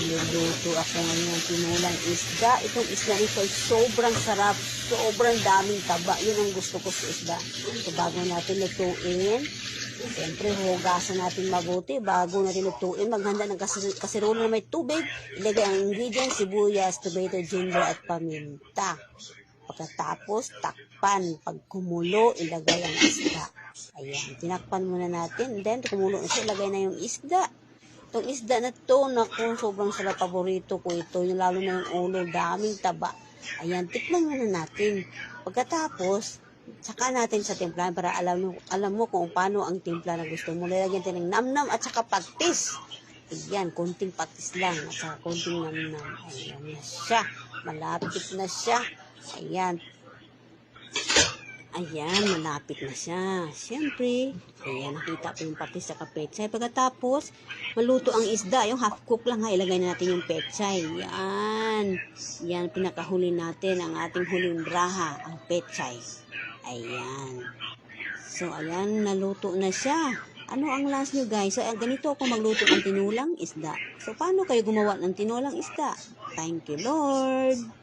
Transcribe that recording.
Magluluto ako ngayon ng tinulang isda. Itong isda nito ay sobrang sarap. Sobrang daming taba. Yun ang gusto ko sa isda. So, bago natin lutuin, Siyempre, hugasan natin mabuti bago natin lutuin. Maghanda ng kas- kasirola na may tubig. Ilagay ang ingredients, sibuyas, tomato, ginger, at paminta. Pagkatapos, takpan. Pag kumulo, ilagay ang isda. Ayan, tinakpan muna natin. Then, kumulo na siya, ilagay na yung isda. Itong isda na to, naku, sobrang sarap paborito ko ito. Yung lalo na yung ulo, daming taba. Ayan, tikman muna natin. Pagkatapos, saka natin sa timplahan para alam mo, alam mo kung paano ang timpla na gusto mo. Lalagyan natin ng namnam at saka patis. Ayan, konting patis lang at saka konting namnam. Ayan na siya. Malapit na siya. Ayan. Ayan, malapit na siya. Siyempre, ayan, nakita ko yung patis sa pechay. Pagkatapos, maluto ang isda. Yung half cook lang ha, ilagay na natin yung pechay. Yan. Yan, pinakahuli natin ang ating huling braha, ang pechay. Ayan. So, ayan, naluto na siya. Ano ang last nyo guys? So, ganito ako magluto ng tinulang isda. So, paano kayo gumawa ng tinulang isda? Thank you, Lord.